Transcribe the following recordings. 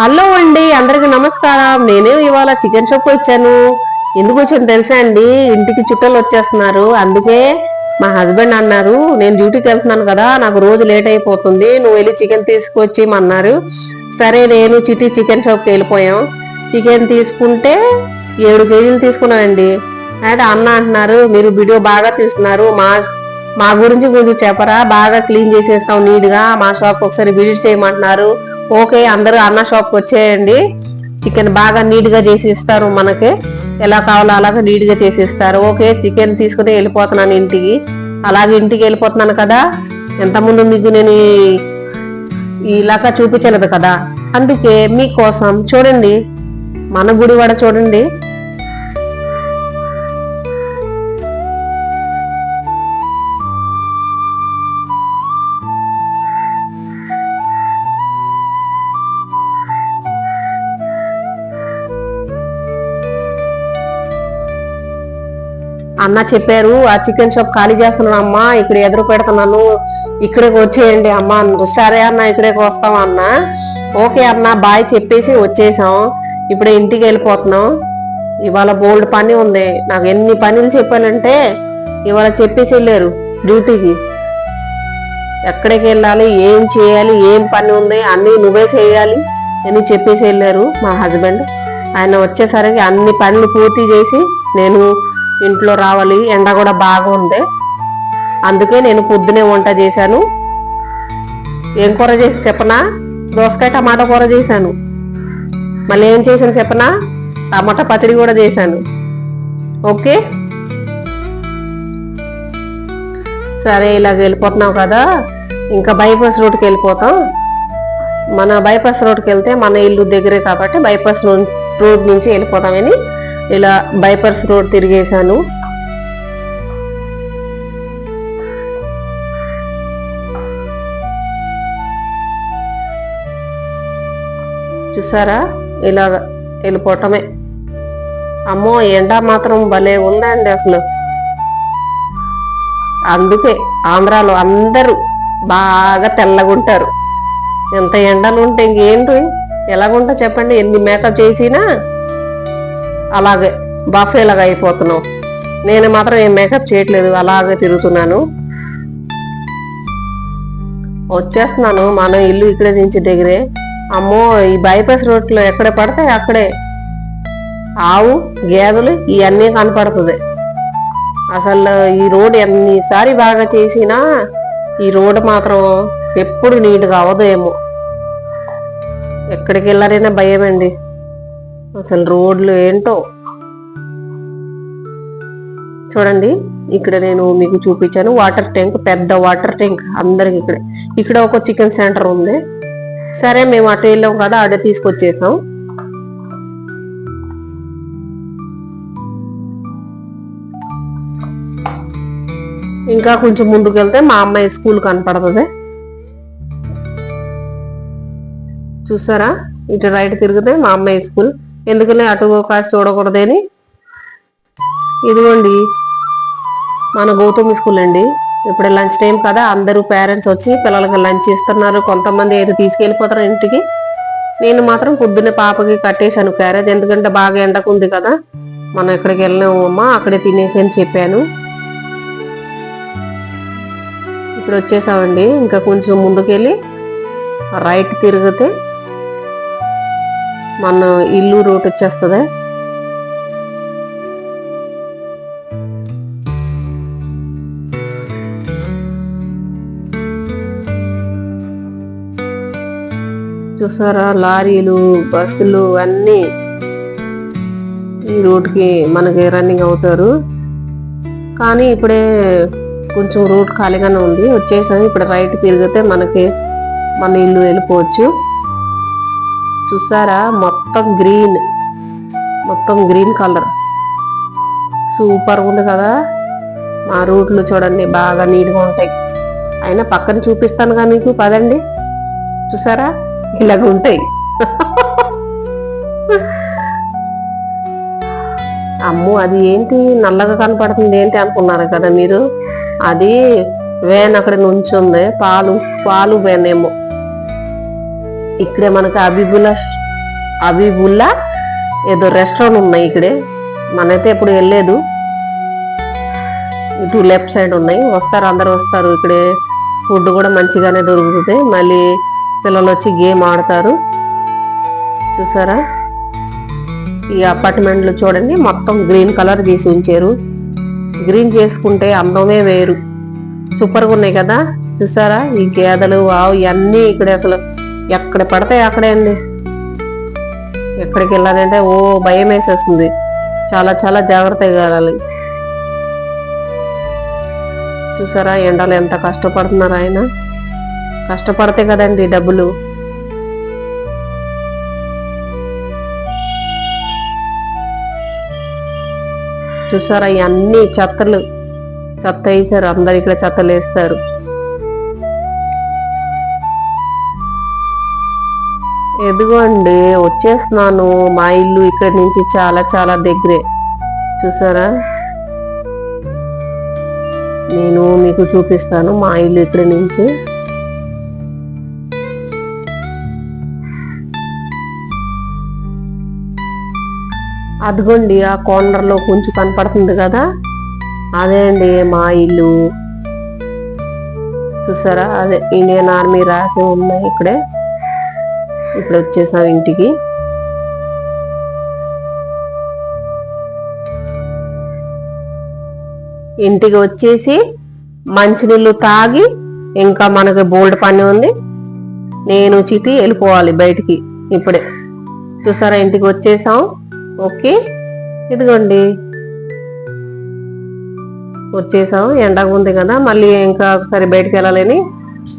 Hello అండి అందరికి నమస్కారం. నేనే ఇవాళ చికెన్ షాప్ వచ్చాను. ఎందుకు వచ్చాను తెలుసా అండి? ఇంటికి చుట్టాలు వచ్చేస్తున్నారు. అందుకే మా హస్బెండ్ అన్నారు నేను డ్యూటీకి వెళ్తున్నాను కదా నాకు రోజు లేట్ అయిపోతుంది. నువ్వు వెళ్ళి చికెన్ తీసుకొచ్చి అన్నారు. సరే నేను చిట్టి చికెన్ షాప్కి వెళ్ళిపోయాం. చికెన్ తీసుకుంటే ఏడు కేజీలు తీసుకున్నానండి. అయితే అన్న అంటున్నారు మీరు వీడియో బాగా తీస్తున్నారు మా మా గురించి కొంచెం చెప్పరా? బాగా క్లీన్ చేసేస్తాం నీట్గా. మా షాప్ ఒకసారి విజిట్ చేయమంటున్నారు. ఓకే అందరూ అన్న షాప్కి వచ్చేయండి. చికెన్ బాగా నీట్గా చేసి ఇస్తారు మనకి. ఎలా కావాలో అలాగే నీట్గా చేసి ఇస్తారు ఓకే చికెన్ తీసుకుని వెళ్ళిపోతున్నాను ఇంటికి. అలాగే ఇంటికి వెళ్ళిపోతున్నాను కదా. ఎంతముందు మీకు నేను ఇలాగా చూపించలేదు కదా. అందుకే మీకోసం చూడండి. మన గుడివాడ చూడండి. అన్న చెప్పారు ఆ చికెన్ షాప్ ఖాళీ చేస్తున్నాను అమ్మా ఇక్కడ ఎదురు పెడుతున్నాను ఇక్కడికి వచ్చేయండి అమ్మ సరే అన్న ఇక్కడికి వస్తాం అన్న. ఓకే అన్న బాయ్ చెప్పేసి వచ్చేసాం. ఇప్పుడే ఇంటికి వెళ్ళిపోతున్నాం. ఇవాళ బోల్డ్ పని ఉంది. నాకు ఎన్ని పనులు చెప్పానంటే ఇవాళ చెప్పేసి వెళ్ళారు డ్యూటీకి. ఎక్కడికి వెళ్ళాలి ఏం చేయాలి ఏం పని ఉంది అన్ని నువ్వే చేయాలి అని చెప్పేసి వెళ్ళారు మా హస్బెండ్. ఆయన వచ్చేసరికి అన్ని పనులు పూర్తి చేసి నేను ఇంట్లో రావాలి ఎండ కూడా బాగా ఉంది. అందుకే నేను పొద్దునే వంట చేశాను. ఏం కూర చేసి చెప్పనా? దోసకాయ టమాటా కూర చేశాను. మళ్ళీ ఏం చేశాను చెప్పనా? టమాటా పచ్చడి కూడా చేశాను. ఓకే? సరే ఇలాగ వెళ్ళిపోతున్నావు కదా. ఇంకా బైపాస్ రోడ్కి వెళ్ళిపోతాం. మన బైపాస్ రోడ్కి వెళ్తే మన ఇల్లు దగ్గరే కాబట్టి బైపాస్ రోడ్ రోడ్ నుంచి వెళ్ళిపోతామని ఇలా బైపర్స్ రోడ్ తిరిగేశాను. చూసారా? ఇలా వెళ్ళిపోవటమే. అమ్మో ఎండ మాత్రం భలే ఉందండి అసలు. అందుకే ఆంధ్రాలో అందరూ బాగా తెల్లగుంటారు ఎంత ఎండలు ఉంటే ఇంకేంటి? ఎలాగుంటా చెప్పండి. ఎన్ని మేకప్ చేసినా అలాగే బఫేలాగా అయిపోతున్నాం నేను మాత్రం ఏం మేకప్ చేయట్లేదు అలాగే తిరుగుతున్నాను. వచ్చేస్తున్నాను మనం ఇల్లు ఇక్కడే దించి దగ్గరే. అమ్మో ఈ బైపాస్ రోడ్లో ఎక్కడ పడితే అక్కడే. ఆవు గేదెలు ఇవన్నీ కనపడుతుంది. అసలు ఈ రోడ్ ఎన్నిసారి బాగా చేసినా ఈ రోడ్ మాత్రం ఎప్పుడు నీట్గా అవ్వదేమో. ఎక్కడికి వెళ్ళారైనా భయం అండి అసలు రోడ్లు ఏంటో. చూడండి ఇక్కడ నేను మీకు చూపించాను వాటర్ ట్యాంక్ పెద్ద వాటర్ ట్యాంక్ అందరికి ఇక్కడ. ఇక్కడ ఒక చికెన్ సెంటర్ ఉంది. సరే మేము అటు వెళ్ళాం కదా అడే తీసుకొచ్చేసాం. ఇంకా కొంచెం ముందుకు వెళ్తే మా అమ్మాయి స్కూల్ కనపడుతుంది. చూసారా? ఇటు రైట్ తిరిగితే మా అమ్మాయి స్కూల్. ఎందుకని అటు కాసి చూడకూడదని? ఇదిగోండి మన గౌతమి స్కూల్ అండి. ఇప్పుడు లంచ్ టైం కదా అందరూ పేరెంట్స్ వచ్చి పిల్లలకి లంచ్ ఇస్తున్నారు. కొంతమంది అయితే తీసుకెళ్ళిపోతారు ఇంటికి. నేను మాత్రం పొద్దున్నే పాపకి కట్టేశాను క్యారేజ్ ఎందుకంటే బాగా ఎండకు ఉంది కదా. మనం ఎక్కడికి వెళ్ళినాము అమ్మా అక్కడే తినేసి అని చెప్పాను. ఇప్పుడు వచ్చేసామండి. ఇంకా కొంచెం ముందుకెళ్ళి రైట్ తిరిగితే మన ఇల్లు రూట్ వచ్చేస్తుంది. చూసారా? లారీలు బస్సులు అన్నీ ఈ రూట్కి మనకి రన్నింగ్ అవుతారు. కానీ ఇప్పుడే కొంచెం రూట్ ఖాళీగానే ఉంది. వచ్చేసాం ఇప్పుడు రైట్ తిరిగితే మనకి మన ఇల్లు వెళ్ళిపోవచ్చు. చూసారా? మొత్తం గ్రీన్. మొత్తం గ్రీన్ కలర్. సూపర్ ఉంది కదా? మా రూట్లు చూడండి బాగా నీట్గా ఉంటాయి. అయినా పక్కన చూపిస్తానుగా మీకు పదండి. చూసారా? ఇలాగ ఉంటాయి. అమ్మో అది ఏంటి? నల్లగా కనపడుతుంది ఏంటి అనుకున్నారు కదా మీరు? అది వేన్ అక్కడ నుంచుంది పాలు పాలు వేనేమో ఇక్కడే మనకి అబీబుల్లా అబీబుల్లా ఏదో రెస్టారెంట్ ఉన్నాయి ఇక్కడే. మనైతే ఎప్పుడు వెళ్ళలేదు. ఇటు లెఫ్ట్ సైడ్ ఉన్నాయి. వస్తారు అందరు వస్తారు. ఇక్కడే ఫుడ్ కూడా మంచిగానే దొరుకుతుంది. మళ్ళీ పిల్లలు వచ్చి గేమ్ ఆడతారు. చూసారా? ఈ అపార్ట్మెంట్లు చూడండి. మొత్తం గ్రీన్ కలర్ తీసి ఉంచారు. గ్రీన్ చేసుకుంటే అందమే వేరు. సూపర్గా ఉన్నాయి కదా. చూసారా? ఈ గేదెలు ఆవు ఇవన్నీ ఇక్కడ అసలు ఎక్కడ పడతాయి అక్కడే అండి. ఎక్కడికి వెళ్ళాలంటే ఓ భయం వేసేస్తుంది. చాలా చాలా జాగ్రత్తగా వెళ్ళాలి. చూసారా ఎండలు ఎంత కష్టపడుతున్నారు ఆయన? కష్టపడితే కదండి డబ్బులు. చూసారా ఇవన్నీ చెత్తలు. చెత్త వేసారు అందరు ఇక్కడ చెత్తలు వేస్తారు. ఎదుగోండి వచ్చేస్తున్నాను. మా ఇల్లు ఇక్కడ నుంచి చాలా చాలా దగ్గరే. చూసారా? నేను మీకు చూపిస్తాను మా ఇల్లు ఇక్కడ నుంచి. అదిగోండి ఆ కార్నర్లో కొంచెం కనపడుతుంది కదా? అదే అండి మా ఇల్లు. చూసారా? అదే ఇండియన్ ఆర్మీ రాసి ఉన్నాయి ఇక్కడే. ఇప్పుడు వచ్చేసాం ఇంటికి. ఇంటికి వచ్చేసి మంచినీళ్ళు తాగి ఇంకా మనకి బోల్డ్ పని ఉంది. నేను చిటి వెళ్ళిపోవాలి బయటికి ఇప్పుడే. చూసారా ఇంటికి వచ్చేసాం. ఓకే. ఇదిగోండి. వచ్చేసాం. ఎండగా ఉంది కదా మళ్ళీ ఇంకా ఒకసారి బయటికి వెళ్ళాలని.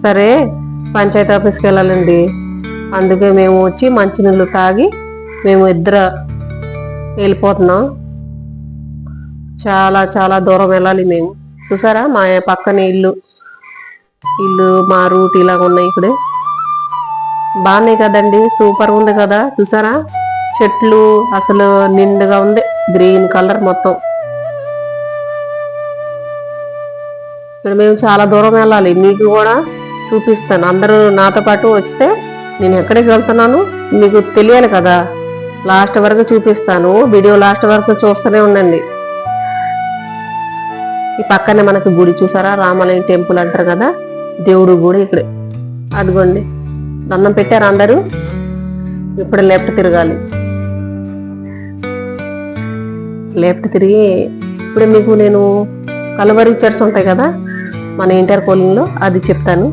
సరే పంచాయతీ ఆఫీస్కి వెళ్ళాలండి. అందుకే మేము వచ్చి మంచినీళ్ళు తాగి మేము ఇద్దరు వెళ్ళిపోతున్నాం. చాలా చాలా దూరం వెళ్ళాలి మేము. చూసారా? మా పక్కనే ఇల్లు. ఇల్లు మా రూట్ ఇలాగ ఉన్నాయి ఇక్కడే. బాగున్నాయి కదండి? సూపర్ ఉంది కదా? చూసారా? చెట్లు అసలు నిండుగా ఉంది. గ్రీన్ కలర్ మొత్తం. ఇక్కడ మేము చాలా దూరం వెళ్ళాలి. మీకు కూడా చూపిస్తాను. అందరూ నాతో పాటు వస్తే నేను ఎక్కడికి వెళ్తున్నాను? మీకు తెలియాలి కదా. లాస్ట్ వరకు చూపిస్తాను. వీడియో లాస్ట్ వరకు చూస్తూనే ఉండండి. ఈ పక్కనే మనకి గుడి చూసారా? రామాలయం టెంపుల్ అంటారు కదా? దేవుడు గుడి ఇక్కడే. అదిగోండి. దండం పెట్టారు అందరూ? ఇప్పుడు లెఫ్ట్ తిరగాలి. లెఫ్ట్ తిరిగి ఇప్పుడు మీకు నేను కలవరి చర్చ్ ఉంటాయి కదా? మన ఇంటర్ కోలింగ్లో అది చెప్తాను.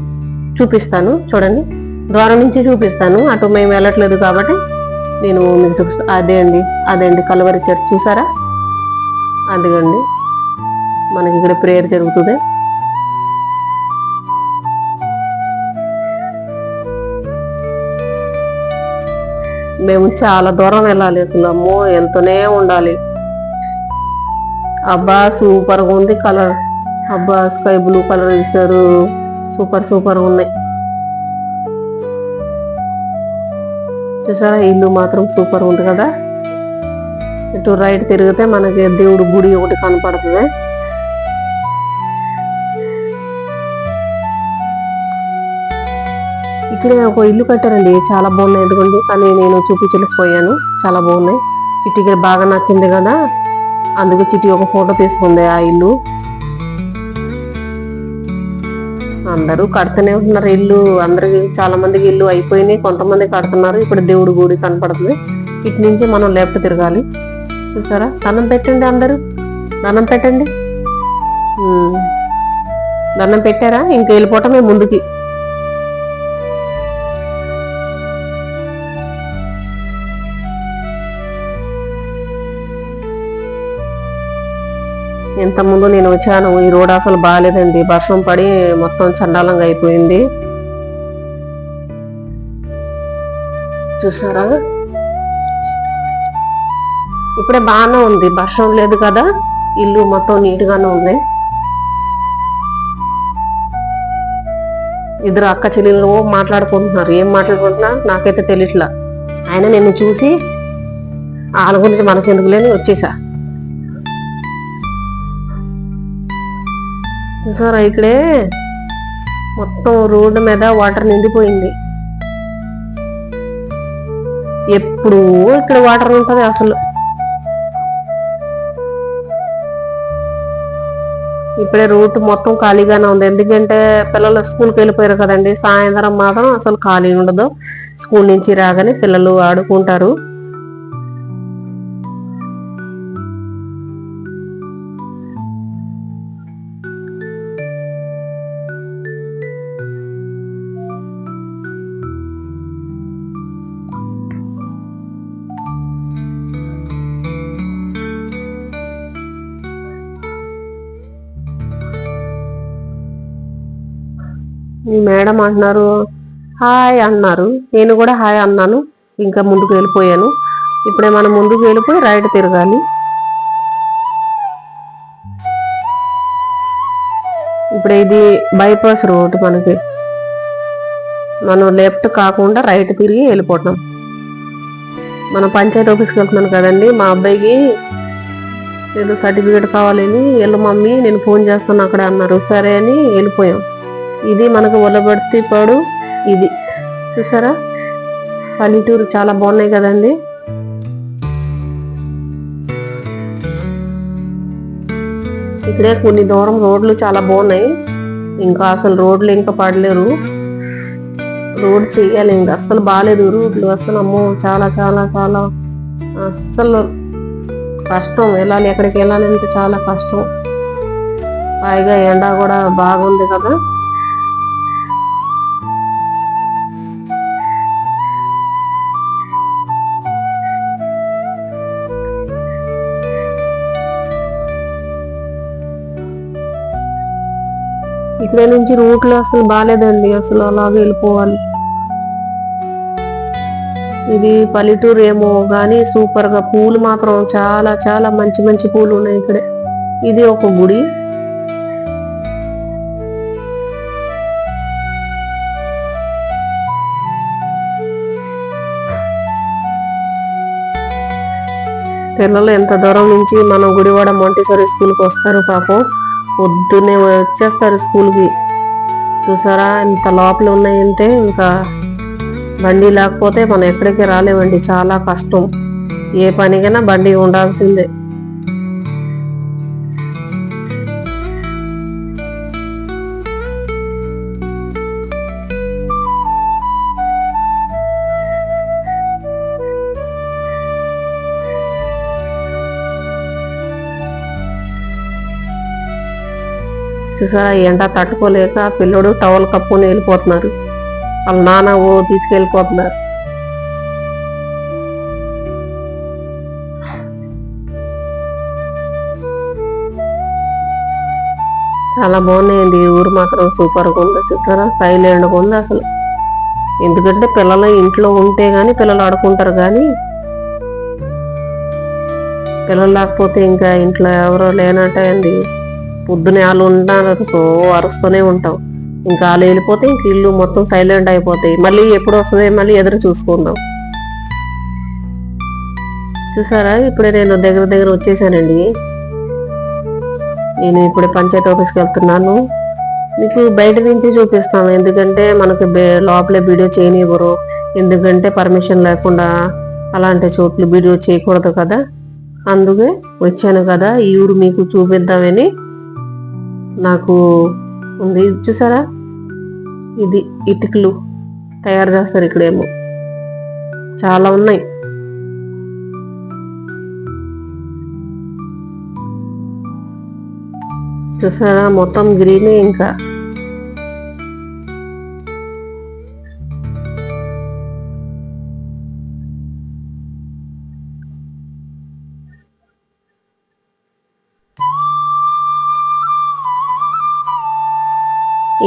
చూపిస్తాను. చూడండి. ద్వారం నుంచి చూపిస్తాను. అటు మేము వెళ్ళట్లేదు కాబట్టి నేను మీకు చూపిస్తాను అదే అండి అదే అండి కలవరి చర్చ్ చూసారా? అదిగండి. మనకి ఇక్కడ ప్రేయర్ జరుగుతుంది. మేము చాలా దూరం వెళ్ళాలి అసలు అమ్మో వెళ్తూనే ఉండాలి. అబ్బా సూపర్గా ఉంది కలర్. అబ్బా స్కై బ్లూ కలర్ ఇస్తారు సూపర్ సూపర్ ఉన్నాయి. చూసారా? ఇల్లు మాత్రం సూపర్ ఉంది కదా? ఇటు రైట్ తిరిగితే మనకి దేవుడు గుడి ఒకటి కనపడుతుంది. ఇక్కడే ఒక ఇల్లు కట్టారండి. చాలా బాగున్నాయి ఎందుకండి కానీ నేను చూపించలేకపోయాను చాలా బాగున్నాయి. చిట్టికి బాగా నచ్చింది కదా? అందుకు చిట్టి ఒక ఫోటో తీసుకుంది ఆ ఇల్లు. అందరూ కడుతూనే ఉంటున్నారు. ఇల్లు అందరికి చాలా మందికి ఇల్లు అయిపోయినాయి. కొంతమంది కడుతున్నారు. ఇప్పుడు దేవుడి గుడి కనపడుతుంది. ఇటు నుంచి మనం లెఫ్ట్ తిరగాలి. చూసారా? దండం పెట్టండి అందరూ. దండం పెట్టండి. దనం దండం పెట్టారా? ఇంక వెళ్ళిపోవటమే ముందుకి. ఇంతకుముందు నేను వచ్చాను ఈ రోడ్ అసలు బాగాలేదండి వర్షం పడి మొత్తం చండాలంగా అయిపోయింది. చూసారా? ఇప్పుడే బాగానే ఉంది. వర్షం లేదు కదా? ఇల్లు మొత్తం నీట్గానే ఉంది. ఇద్దరు అక్క చెల్లెళ్ళు మాట్లాడుకుంటున్నారు. ఏం మాట్లాడుకుంటున్నా? నాకైతే తెలియట్లా. ఆయన నిన్ను చూసి వాళ్ళ గురించి మనకెందుకు లేని వచ్చేసా. చూసారా ఇక్కడే? మొత్తం రోడ్డు మీద వాటర్ నిండిపోయింది. ఎప్పుడూ ఇక్కడ వాటర్ ఉంటుంది అసలు. ఇప్పుడే రూట్ మొత్తం ఖాళీగానే ఉంది. ఎందుకంటే పిల్లలు స్కూల్కి వెళ్ళిపోయారు కదండి. సాయంత్రం మాత్రం అసలు ఖాళీ ఉండదు. స్కూల్ నుంచి రాగానే పిల్లలు ఆడుకుంటారు. మేడం అంటున్నారు హాయ్ అన్నారు. నేను కూడా హాయ్ అన్నాను. ఇంకా ముందుకు వెళ్ళిపోయాను. ఇప్పుడే మనం ముందుకు వెళ్ళిపోయి రైట్ తిరగాలి. ఇప్పుడు ఇది బైపాస్ రోడ్ మనకి. మనం లెఫ్ట్ కాకుండా రైట్ తిరిగి వెళ్ళిపోతాం మనం పంచాయతీ ఆఫీస్కి వెళ్తున్నాను కదండి. మా అబ్బాయికి ఏదో సర్టిఫికేట్ కావాలని వెళ్ళు మమ్మీ నేను ఫోన్ చేస్తాను అక్కడ అన్నారు. సరే అని వెళ్ళిపోయాం. ఇది మనకు ఒలబడితే పాడు ఇది. చూసారా? పల్లెటూరు చాలా బాగున్నాయి కదండి. ఇక్కడే కొన్ని దూరం రోడ్లు చాలా బాగున్నాయి. ఇంకా అసలు రోడ్లు ఇంకా పడలేరు. రోడ్ చెయ్యాలి ఇంకా. అస్సలు బాగాలేదు రోడ్లు. అసలు అమ్మో చాలా చాలా చాలా. అస్సలు కష్టం. వెళ్ళాలి ఎక్కడికి వెళ్ళాలి అంటే చాలా కష్టం. పైగా ఎండ కూడా బాగుంది కదా. ఇక్కడ నుంచి రూట్లో అసలు బాగాలేదండి అసలు అలాగే వెళ్ళిపోవాలి. ఇది పల్లెటూరు ఏమో కానీ సూపర్గా పూలు మాత్రం చాలా చాలా మంచి మంచి పూలు ఉన్నాయి ఇక్కడ. ఇది ఒక గుడి. పిల్లలు ఎంత దూరం నుంచి మనం గుడివాడ మొంటేశ్వరి స్కూల్కి వస్తారు పాపం. పొద్దున్నే వచ్చేస్తారు స్కూల్కి. చూసారా ఇంత లోపల ఉన్నాయంటే ఇంకా బండి లేకపోతే మనం ఎక్కడికి రాలేమండి చాలా కష్టం. ఏ పనికైనా బండి ఉండాల్సిందే. చూసారా ఎండ తట్టుకోలేక పిల్లడు టవల్ కప్పుకొని వెళ్ళిపోతున్నారు. వాళ్ళ నాన్న ఓ తీసుకెళ్ళిపోతున్నారు. చాలా బాగున్నాయండి ఈ ఊరు మాత్రం సూపర్గా ఉంది. చూసారా సైలెంట్గా ఉంది అసలు. ఎందుకంటే పిల్లలు ఇంట్లో ఉంటే కానీ పిల్లలు ఆడుకుంటారు కానీ పిల్లలు లేకపోతే ఇంకా ఇంట్లో ఎవరో లేనట్టే అండి. పొద్దునే వాళ్ళు ఉన్నారనుకో అరుస్తూనే ఉంటాం. ఇంకా వాళ్ళు వెళ్ళిపోతే ఇంక ఇల్లు మొత్తం సైలెంట్ అయిపోతాయి. మళ్ళీ ఎప్పుడు వస్తుంది మళ్ళీ ఎదురు చూసుకుందాం. చూసారా? ఇప్పుడే నేను దగ్గర దగ్గర వచ్చేసానండి. నేను ఇప్పుడే పంచాయతీ ఆఫీస్కి వెళ్తున్నాను. మీకు బయట నుంచి చూపిస్తాను. ఎందుకంటే మనకి లోపలే వీడియో చేయనివ్వరు. ఎందుకంటే పర్మిషన్ లేకుండా అలాంటి చోట్ల వీడియో చేయకూడదు కదా. అందుకే వచ్చాను కదా. ఈ ఊరు మీకు చూపిద్దామని నాకు ఉంది. చూసారా? ఇది ఇటుకలు తయారు చేస్తారు ఇక్కడేమో. చాలా ఉన్నాయి. చూసారా? మొత్తం గ్రీనే ఇంకా.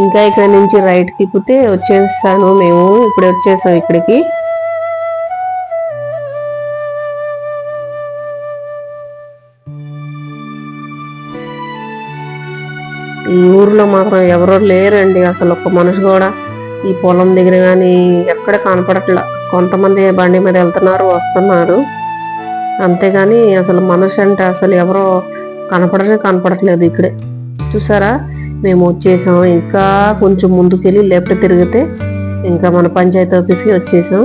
ఇంకా ఇక్కడ నుంచి రైట్ తిప్పితే వచ్చేసాను మేము. ఇప్పుడు వచ్చేసాం ఇక్కడికి. ఈ ఊర్లో మాత్రం ఎవరో లేరండి. అసలు ఒక్క మనిషి కూడా ఈ పొలం దగ్గర కానీ ఎక్కడ కనపడట్లా. కొంతమంది బండి మీద వెళ్తున్నారు వస్తున్నారు. అంతేగాని అసలు మనిషి అంటే అసలు ఎవరో కనపడనే కనపడట్లేదు ఇక్కడే. చూసారా? మేము వచ్చేసాం. ఇంకా కొంచెం ముందుకెళ్ళి లెఫ్ట్ తిరిగితే ఇంకా మన పంచాయతీ ఆఫీస్కి వచ్చేసాం.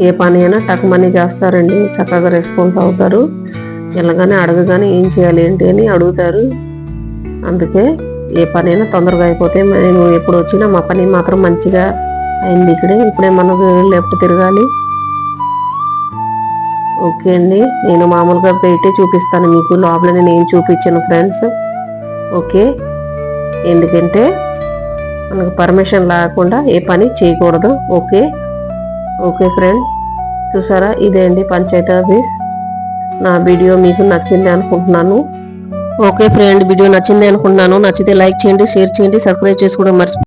ఏ పని అయినా టక్మని చేస్తారండి. చక్కగా రెస్పాన్స్ అవుతారు. వెళ్ళగానే అడగగానే ఏం చేయాలి ఏంటి అని అడుగుతారు. అందుకే ఏ పని అయినా తొందరగా అయిపోతే మేము ఎప్పుడు వచ్చినా మా పని మాత్రం మంచిగా అయింది ఇక్కడే. ఇప్పుడే మనకు లెఫ్ట్ తిరగాలి. ఓకే అండి. నేను మామూలుగా బయటే చూపిస్తాను మీకు. లోపల నేను ఏం చూపించాను ఫ్రెండ్స్. ఓకే. ఎందుకంటే మనకు పర్మిషన్ లేకుండా ఏ పని చేయకూడదు. ఓకే. Okay friend. చూసారా? ఇదే అండి పంచాయతీ ఆఫీస్. నా వీడియో మీకు నచ్చింది అనుకుంటున్నాను. ఓకే ఫ్రెండ్ వీడియో నచ్చింది అనుకుంటున్నాను. నచ్చితే లైక్ చేయండి షేర్ చేయండి సబ్స్క్రైబ్ చేసుకోవడం మర్చిపో